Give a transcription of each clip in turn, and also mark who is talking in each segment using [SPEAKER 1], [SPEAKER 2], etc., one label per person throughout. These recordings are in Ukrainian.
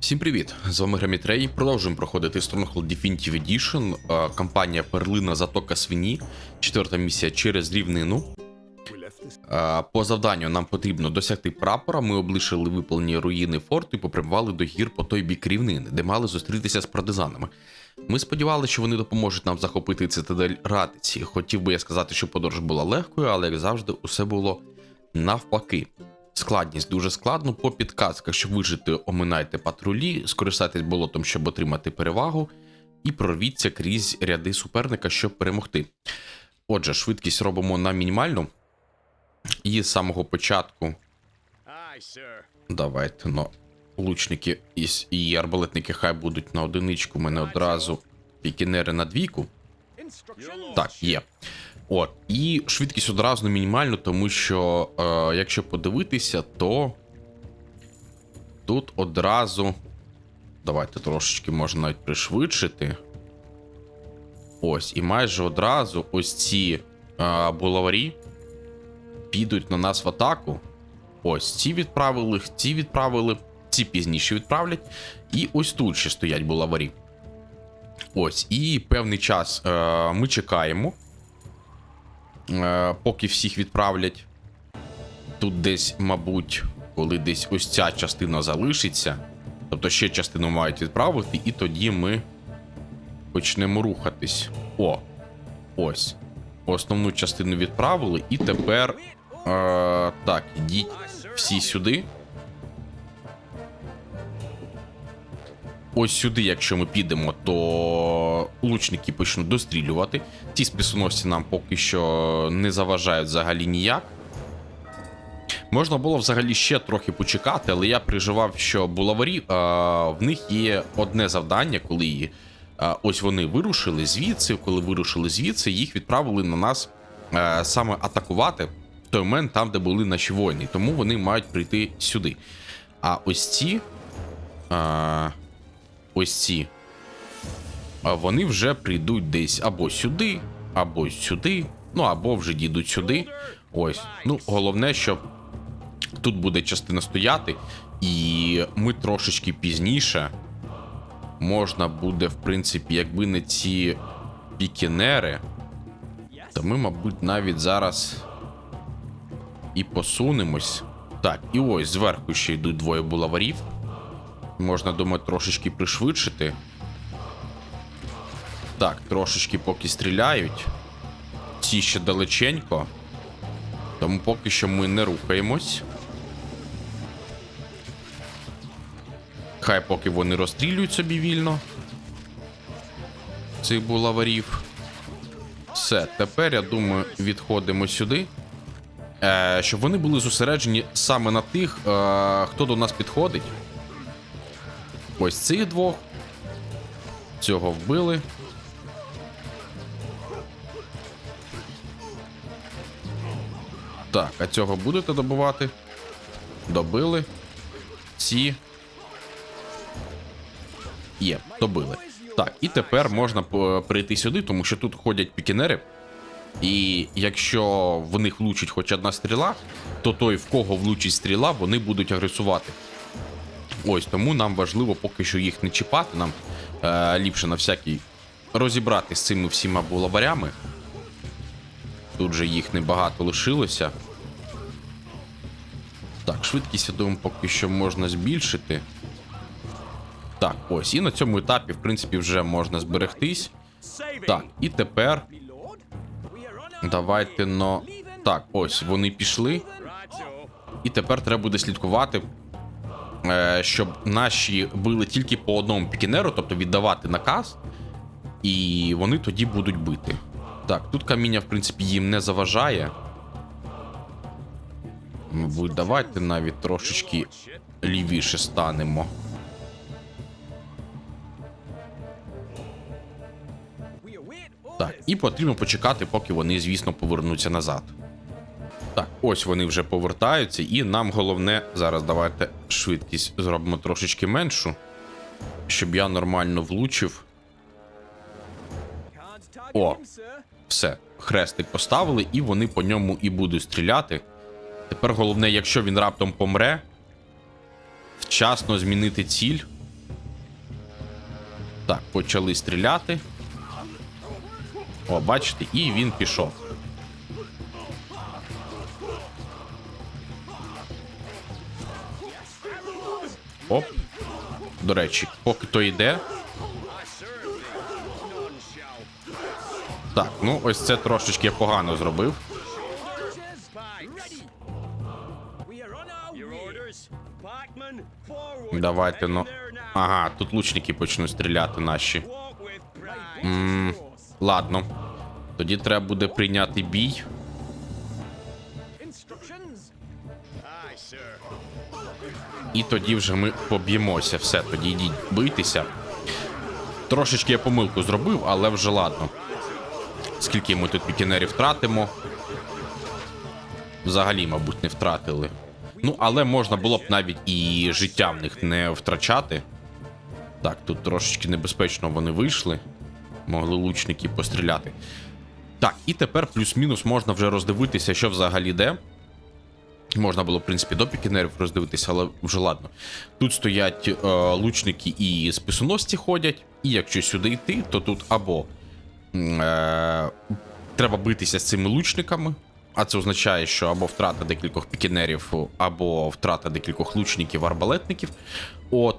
[SPEAKER 1] Всім привіт! З вами Грамітрей. Продовжуємо проходити Stronghold Definitive Edition. Кампанія Перлина Затока Свині. Четверта місія через рівнину. По завданню нам потрібно досягти прапора. Ми облишили виповнені руїни форту і попрямували до гір по той бік рівнини, де мали зустрітися з партизанами. Ми сподівалися, що вони допоможуть нам захопити цитадель Ратиці. Хотів би я сказати, що подорож була легкою, але як завжди, усе було навпаки. Складність дуже складно. По підказках, щоб вижити, оминайте патрулі, скористайтесь болотом, щоб отримати перевагу, і прорвіться крізь ряди суперника, щоб перемогти. Отже, швидкість робимо на мінімальну. І з самого початку давайте ну, лучники і, і арбалетники хай будуть на одиничку. У мене одразу пікінери на двійку. Так, є. От, і швидкість одразу на мінімальну, тому що, е, якщо подивитися, то тут одразу. Давайте трошечки можна навіть пришвидшити. Ось, і майже одразу ось ці е, булаварі підуть на нас в атаку. Ось ці відправили, ці відправили, ці пізніше відправлять. І ось тут ще стоять булаварі. Ось, і певний час е, ми чекаємо, поки всіх відправлять. Тут десь, мабуть, коли десь ось ця частина залишиться, тобто ще частину мають відправити, і тоді ми почнемо рухатись. О, ось. Основну частину відправили, і тепер. Е, так, ідіть всі сюди. Ось сюди, якщо ми підемо, то лучники почнуть дострілювати. Ті списоносці нам поки що не заважають взагалі ніяк. Можна було взагалі ще трохи почекати, але я переживав, що булаварі е, в них є одне завдання, коли е, ось вони вирушили звідси. Коли вирушили звідси, їх відправили на нас е, саме атакувати в той момент там, де були наші воїни. Тому вони мають прийти сюди. А ось ці. Е, ось ці. А вони вже прийдуть десь або сюди, або сюди, ну або вже дійдуть сюди. Ось. Ну, головне, щоб тут буде частина стояти, і ми трошечки пізніше можна буде, в принципі, якби не ці пікінери, то ми, мабуть, навіть зараз і посунемось. Так, і ось зверху ще йдуть двоє булаварів. Можна, думаю, трошечки пришвидшити. Так, трошечки поки стріляють. Ці ще далеченько. Тому поки що ми не рухаємось. Хай поки вони розстрілюють собі вільно. Цих булаварів. Все, тепер, я думаю, відходимо сюди. Е, щоб вони були зосереджені саме на тих, е, хто до нас підходить. Ось цих двох. Цього вбили. Так, а цього будете добивати? Добили. Ці. Є, добили. Так, і тепер можна прийти сюди, тому що тут ходять пікінери. І якщо в них влучить хоч одна стріла, то той, в кого влучить стріла, вони будуть агресувати. Ось тому нам важливо поки що їх не чіпати. Нам е, ліпше на всякий розібрати з цими всіма булаварями. Тут же їх небагато лишилося. Так, швидкість, я думаю, поки що можна збільшити. Так, ось. І на цьому етапі, в принципі, вже можна зберегтись. Так, і тепер давайте но. Так, ось вони пішли. І тепер треба буде слідкувати, щоб наші били тільки по одному пікінеру, тобто віддавати наказ, і вони тоді будуть бити. Так, тут каміння, в принципі, їм не заважає. Мабуть, давайте навіть трошечки лівіше станемо. Так, і потрібно почекати, поки вони, звісно, повернуться назад. Ось вони вже повертаються, і нам головне зараз давайте швидкість зробимо трошечки меншу, щоб я нормально влучив. О. Все, хрестик поставили, і вони по ньому і будуть стріляти. Тепер головне, якщо він раптом помре, вчасно змінити ціль Так, почали стріляти. О, бачите, і він пішов. Оп. До речі, поки то йде. Так, ну ось це трошечки я погано зробив. Давайте, ну. Ага, тут лучники почнуть стріляти наші. М, Ладно. Тоді треба буде прийняти бій. І тоді вже ми поб'ємося. Все, тоді йдіть бийтеся. Трошечки я помилку зробив, але вже ладно. Скільки ми тут пікінерів втратимо? Взагалі, мабуть, не втратили. Ну, але можна було б навіть і життя в них не втрачати. Так, тут трошечки небезпечно вони вийшли. Могли лучники постріляти. Так, і тепер плюс-мінус можна вже роздивитися, що взагалі де. Можна було, в принципі, до пікінерів роздивитися, але вже ладно. Тут стоять е, лучники і списоносці ходять, і якщо сюди йти, то тут або е, треба битися з цими лучниками, а це означає, що або втрата декількох пікінерів, або втрата декількох лучників, арбалетників. От.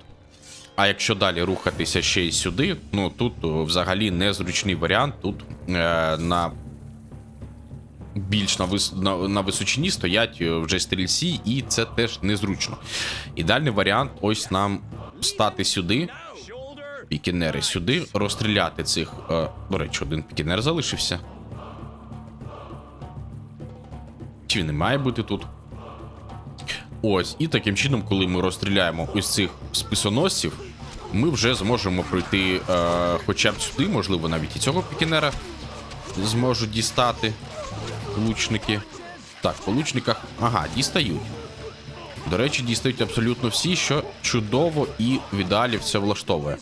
[SPEAKER 1] А якщо далі рухатися ще й сюди, ну тут взагалі незручний варіант. Тут е, на більш на, вис... на, на височині стоять е, вже стрільці, і це теж незручно. Ідеальний варіант ось нам стати сюди, пікінери сюди, розстріляти цих. Е, до речі, один пікінер залишився. Чи він не має бути тут? Ось, і таким чином, коли ми розстріляємо ось цих списоносців, ми вже зможемо пройти е, хоча б сюди, можливо, навіть і цього пікінера зможуть дістати лучники. Так, по лучниках. Ага, дістають. До речі, дістають абсолютно всі, що чудово і в ідеалі все влаштовує.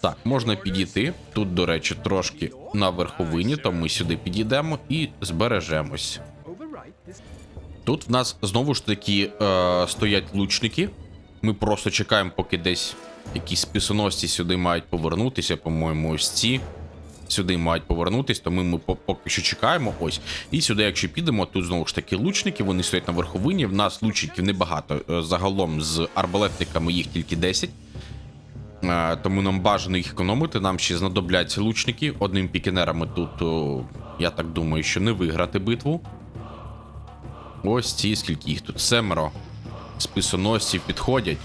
[SPEAKER 1] Так, можна підійти. Тут, до речі, трошки на верховині, то ми сюди підійдемо і збережемось. Тут в нас знову ж таки е, стоять лучники. Ми просто чекаємо, поки десь якісь списоносці сюди мають повернутися. По-моєму, ось ці сюди мають повернутися, тому ми поки що чекаємо. Ось. І сюди, якщо підемо, тут знову ж таки лучники, вони стоять на верховині. В нас лучників небагато. Е, Загалом з арбалетниками їх тільки 10. Е, Тому нам бажано їх економити. Нам ще знадобляться лучники. Одним пікінерами тут, я так думаю, що не виграти битву. Ось ці, скільки їх тут семеро. Списоносці підходять.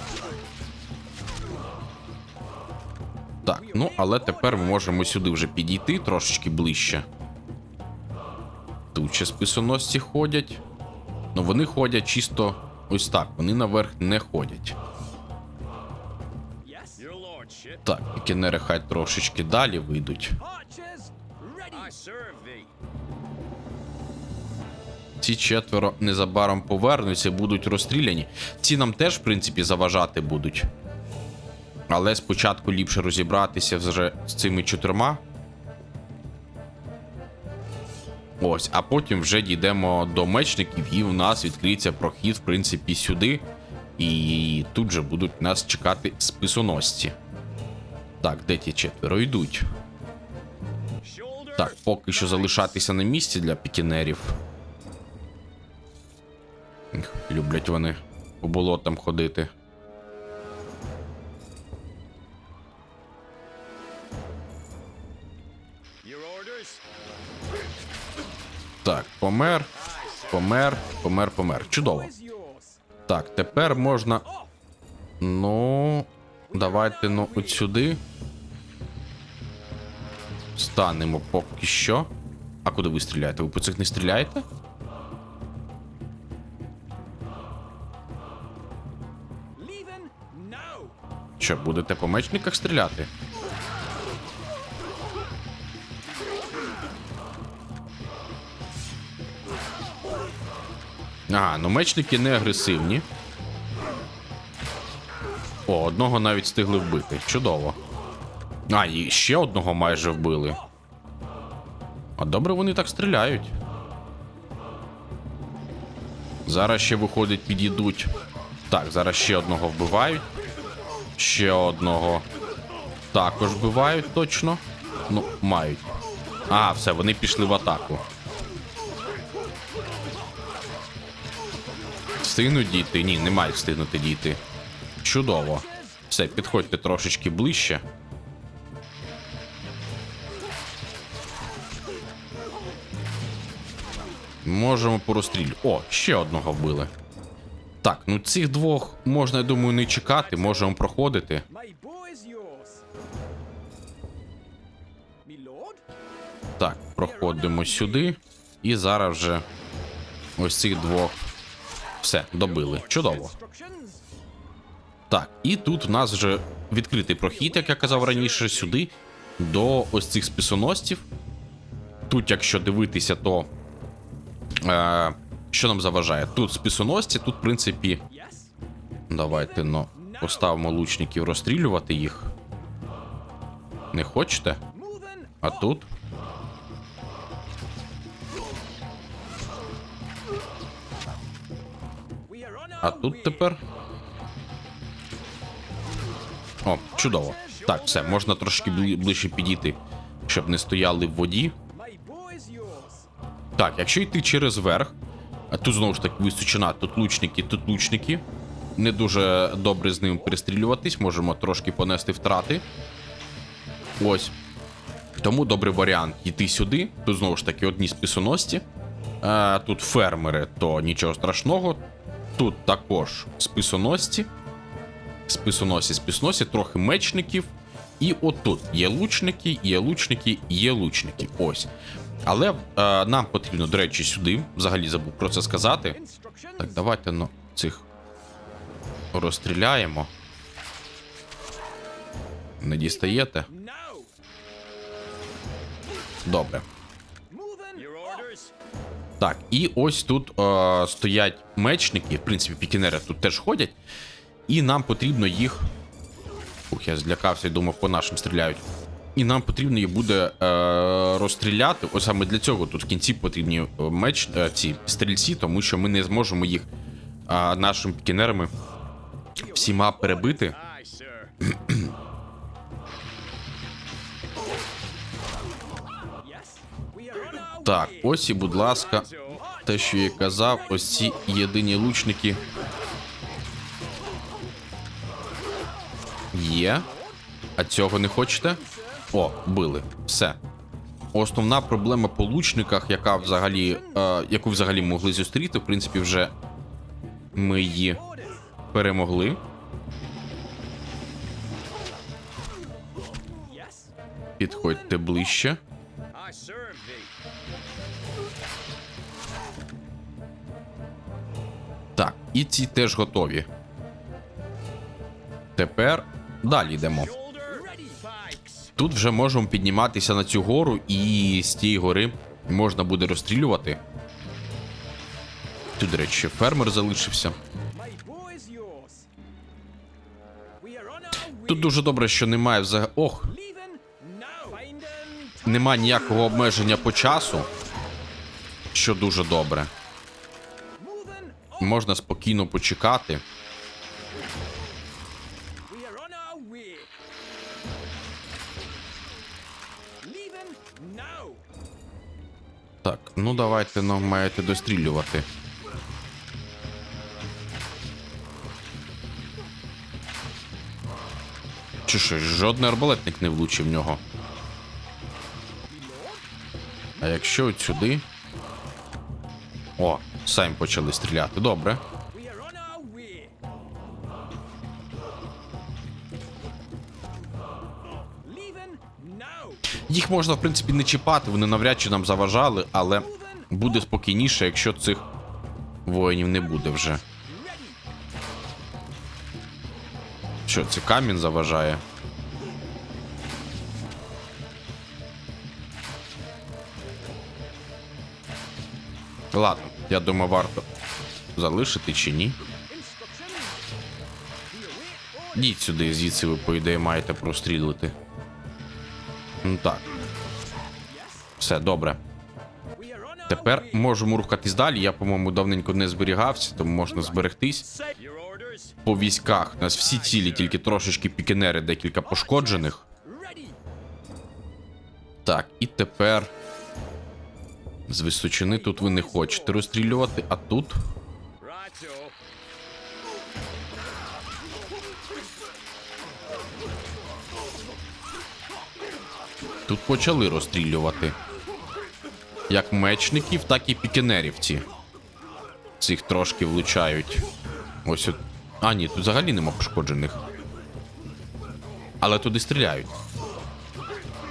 [SPEAKER 1] Так, ну але тепер ми можемо сюди вже підійти трошечки ближче. Тут ще списоносці ходять. Ну вони ходять чисто ось так. Вони наверх не ходять. Так, пікінери хай трошечки далі вийдуть. Ці четверо незабаром повернуться, будуть розстріляні. Ці нам теж, в принципі, заважати будуть. Але спочатку ліпше розібратися вже з цими чотирма. Ось, а потім вже дійдемо до мечників, і в нас відкриється прохід, в принципі, сюди. І тут же будуть нас чекати списоносці. Так, де ті четверо йдуть? Так, поки що залишатися на місці для пікінерів. Люблять вони по болотам ходити. Так, помер, помер, помер, помер. Чудово. Так, тепер можна. Ну. Давайте ну от сюди. Станемо поки що. А куди ви стріляєте? Ви по цих не стріляєте? Що, будете по мечниках стріляти? Ага, ну мечники не агресивні. О, одного навіть встигли вбити. Чудово. А, і ще одного майже вбили. А добре вони так стріляють. Зараз ще виходить, підійдуть. Так, зараз ще одного вбивають. Ще одного також вбивають точно. Ну, мають. А, все, вони пішли в атаку. Встигнуть дійти? Ні, не мають встигнути дійти. Чудово. Все, підходьте трошечки ближче. Можемо порозстрілювати. О, ще одного вбили. Так, ну цих двох можна, я думаю, не чекати, можемо проходити. Так, проходимо сюди. І зараз вже ось цих двох. Все, добили. Чудово. Так, і тут в нас вже відкритий прохід, як я казав раніше, сюди, до ось цих списоносців. Тут, якщо дивитися, то. Е, що нам заважає? Тут списоносці, тут, в принципі, давайте ну, поставимо лучників розстрілювати їх. Не хочете? А тут? А тут тепер. О, чудово. Так, все, можна трошки ближче підійти, щоб не стояли в воді. Так, якщо йти через верх, тут знову ж таки височина, тут лучники, тут лучники. Не дуже добре з ними перестрілюватись, можемо трошки понести втрати. Ось. Тому добрий варіант йти сюди. Тут знову ж таки одні списоносці. А, тут фермери, то нічого страшного. Тут також списоносці. Списоносці, списоносці, трохи мечників. І отут є лучники, є лучники, є лучники. Ось. Але е, нам потрібно, до речі, сюди. Взагалі забув про це сказати. Так, давайте ну, цих розстріляємо. Не дістаєте? Добре. Так, і ось тут е, стоять мечники, в принципі, пікінери тут теж ходять. І нам потрібно їх. Ух, я злякався і думав, по нашим стріляють. І нам потрібно їх буде е, розстріляти. Ось саме для цього тут в кінці потрібні е, меч, е, ці стрільці, тому що ми не зможемо їх е, нашими пікінерами всіма перебити. Так, ось і, будь ласка, те, що я казав, ось ці єдині лучники. Є. А цього не хочете? О, били. Все. Основна проблема по лучниках, яка взагалі, е, яку взагалі могли зустріти, в принципі, вже ми її перемогли. Підходьте ближче. І ці теж готові. Тепер далі йдемо. Тут вже можемо підніматися на цю гору, і з тієї гори можна буде розстрілювати. Тут, до речі, фермер залишився. Тут дуже добре, що немає взагалі. Ох, нема ніякого обмеження по часу. Що дуже добре. Можна спокійно почекати. Так, ну давайте ну, маєте дострілювати. Чи що, жодний арбалетник не влучив в нього. А якщо от сюди. О, самі почали стріляти. Добре. Їх можна, в принципі, не чіпати, вони навряд чи нам заважали, але буде спокійніше, якщо цих воїнів не буде вже. Що, це камінь заважає? Ладно, я думаю, варто залишити чи ні. Йдіть сюди, звідси ви, по ідеї, маєте прострілити. Ну так. Все, добре. Тепер можемо рухатись далі. Я, по-моєму, давненько не зберігався, тому можна зберегтись. По військах у нас всі цілі, тільки трошечки пікінери, декілька пошкоджених. Так, і тепер. З височини тут ви не хочете розстрілювати, а тут. Тут почали розстрілювати. Як мечників, так і пікінерівці. Цих трошки влучають. Ось от. А, ні, тут взагалі нема пошкоджених. Але туди стріляють.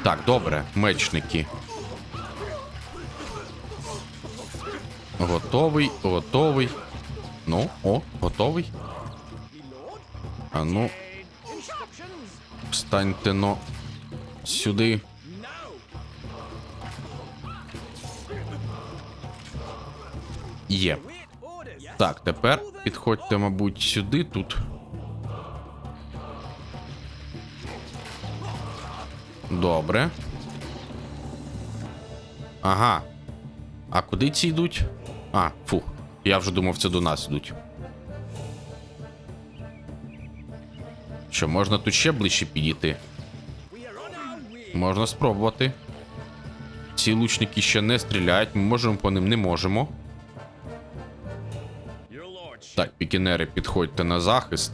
[SPEAKER 1] Так, добре, мечники. Готовий, готовий. Ну, о, готовий. А ну, встаньте но сюди. Є. Так, тепер підходьте, мабуть, сюди тут. Добре. Ага. А куди ці йдуть? А, фу. Я вже думав, це до нас йдуть. Що, можна тут ще ближче підійти? Можна спробувати. Ці лучники ще не стріляють, ми можемо по ним не можемо. Так, пікінери, підходьте на захист.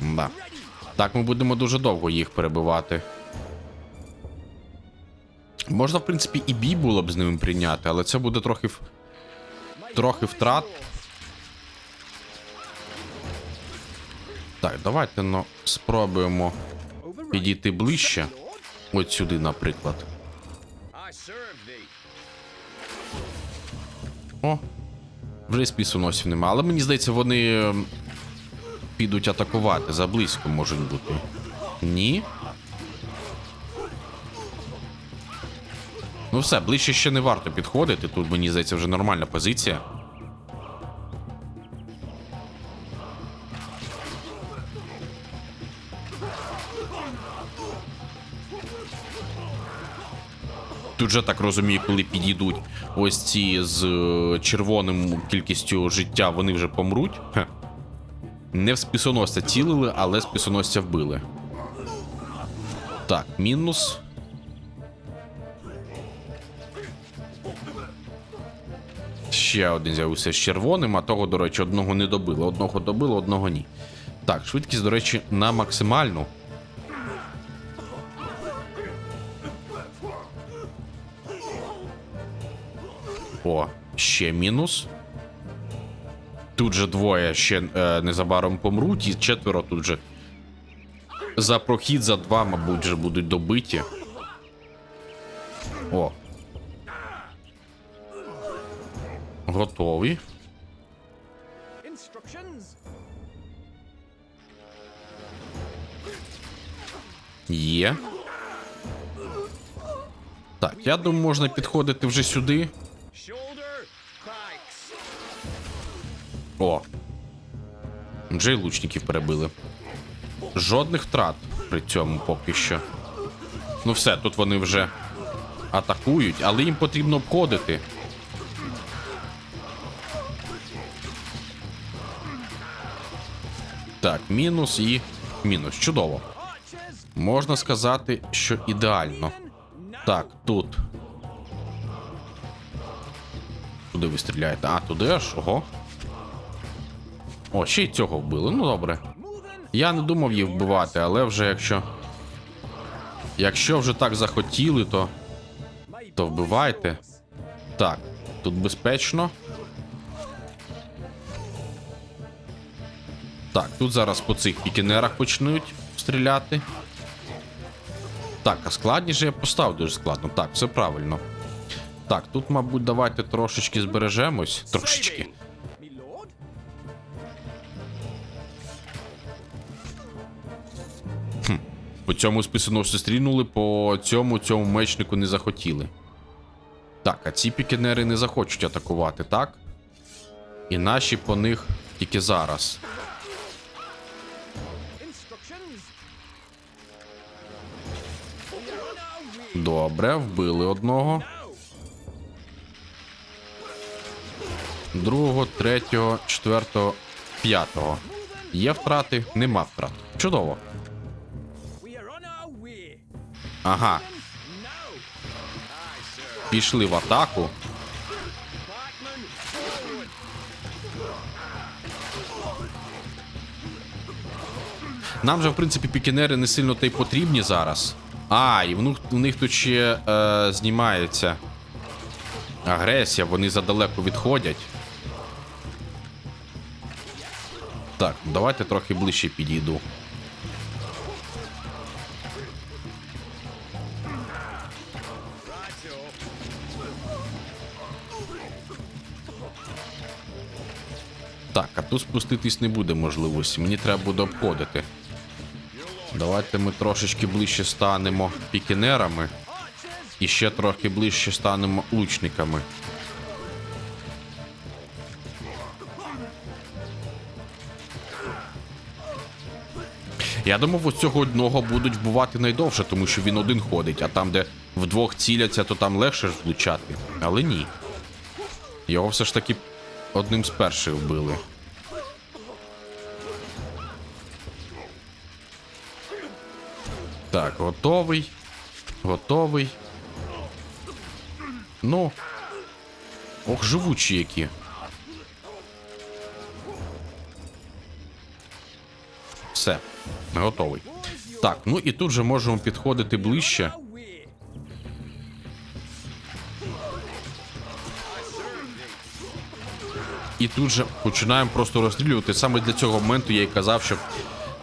[SPEAKER 1] Да. Так, ми будемо дуже довго їх перебивати. Можна, в принципі, і бій було б з ними прийняти, але це буде трохи в- трохи втрат. Так, давайте ну, спробуємо підійти ближче. От сюди, наприклад. О, вже спісоносів нема. Але мені здається, вони ем, підуть атакувати. Заблизько можуть бути. Ні. Ну все, ближче ще не варто підходити. Тут, мені здається, вже нормальна позиція. Тут же так розумію, коли підійдуть ось ці з е, червоним кількістю життя, вони вже помруть. Хе. Не в списоносця цілили, але списоносця вбили. Так, мінус. Ще один з'явився з червоним, а того, до речі, одного не добило. Одного добило, одного ні. Так, швидкість, до речі, на максимальну. О, ще мінус. Тут же двоє ще е, незабаром помруть, і четверо тут же. За прохід за два, мабуть, вже будуть добиті. О. Готові. Є. Так, я думаю, можна підходити вже сюди. О. Вже й лучників перебили. Жодних втрат при цьому поки що. Ну все, тут вони вже атакують, але їм потрібно обходити. Так, мінус і мінус. Чудово. Можна сказати, що ідеально. Так, тут. Куди ви стріляєте? А, туди аж, ого. О, ще й цього вбили. Ну добре. Я не думав їх вбивати, але вже якщо. Якщо вже так захотіли, то. То вбивайте. Так, тут безпечно. Так, тут зараз по цих пікінерах почнуть стріляти. Так, а складніше я поставив дуже складно. Так, все правильно. Так, тут, мабуть, давайте трошечки збережемось. Трошечки.
[SPEAKER 2] Lord.
[SPEAKER 1] По цьому списоносцю стрільнули, по цьому цьому мечнику не захотіли. Так, а ці пікінери не захочуть атакувати, так? І наші по них тільки зараз. Добре, вбили одного. Другого, третього, четвертого, п'ятого. Є втрати, нема втрат. Чудово. Ага, пішли в атаку. Нам же, в принципі, пікінери не сильно та й потрібні зараз. А, і в в них тут ще е, знімається агресія, вони задалеко відходять. Так, давайте трохи ближче підійду. Так, а тут спуститись не буде можливості. Мені треба буде обходити. Давайте ми трошечки ближче станемо пікінерами. І ще трохи ближче станемо лучниками. Я думав, ось цього одного будуть вбивати найдовше, тому що він один ходить, а там, де вдвох ціляться, то там легше ж влучати. Але ні. Його все ж таки одним з перших вбили. Так, готовий. Готовий. Ну. Ох, живучі які. Все, готовий. Так, ну і тут же можемо підходити ближче. І тут же починаємо просто розстрілювати. Саме для цього моменту я й казав, що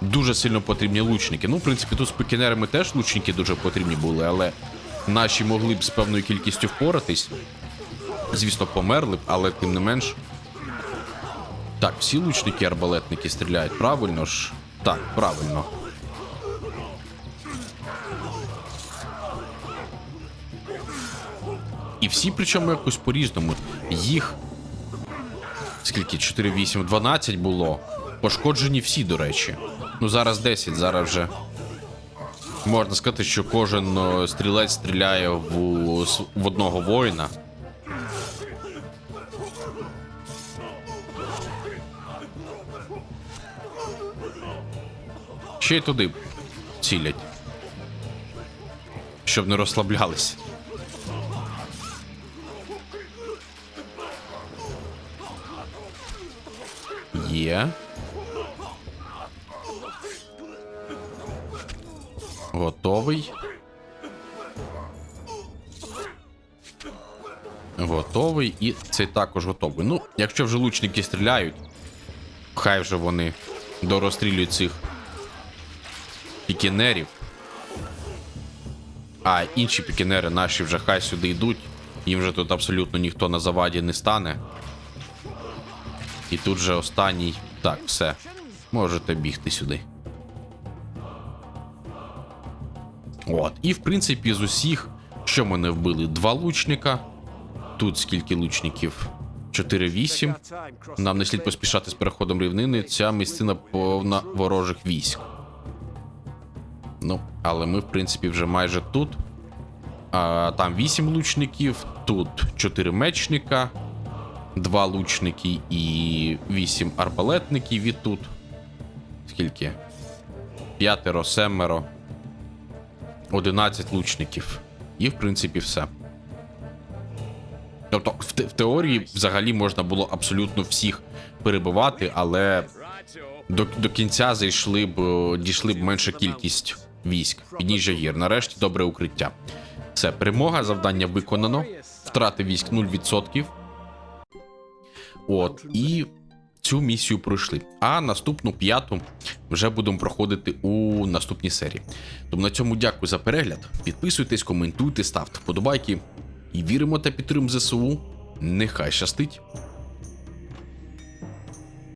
[SPEAKER 1] дуже сильно потрібні лучники. Ну, в принципі, тут з пекінерами теж лучники дуже потрібні були, але наші могли б з певною кількістю впоратись. Звісно, померли б, але тим не менш. Так, всі лучники арбалетники стріляють, правильно ж? Так, правильно. І всі, причому якось по-різному. Їх скільки 4, 8, 12 було. Пошкоджені всі, до речі. Ну зараз 10, зараз вже. Можна сказати, що кожен е, стрілець стріляє в, в одного воїна. Ще й туди цілять. Щоб не розслаблялись. Є. Готовий. Готовий. І цей також готовий. Ну, якщо вже лучники стріляють, хай вже вони дорозстрілюють цих пікінерів. А інші пікінери наші вже хай сюди йдуть. Їм вже тут абсолютно ніхто на заваді не стане. І тут же останній. Так, все. Можете бігти сюди. От. І в принципі з усіх, що ми не вбили? Два лучника. Тут скільки лучників? 4-8. Нам не слід поспішати з переходом рівнини. Ця місцина повна ворожих військ. Ну, але ми, в принципі, вже майже тут. А, там 8 лучників, тут 4 мечника, 2 лучники і 8 арбалетників. І тут. Скільки? П'ятеро, семеро. 11 лучників. І, в принципі, все. Тобто, в, те- в теорії взагалі можна було абсолютно всіх перебивати, але до, до кінця зайшли б, дійшли б менша кількість військ. Підніжжя гір. Нарешті добре укриття. Все, перемога, завдання виконано. Втрати військ 0%. От, і цю місію пройшли. А наступну п'яту вже будемо проходити у наступній серії. Тому на цьому дякую за перегляд. Підписуйтесь, коментуйте, ставте вподобайки. І віримо та підтримуємо ЗСУ. Нехай щастить!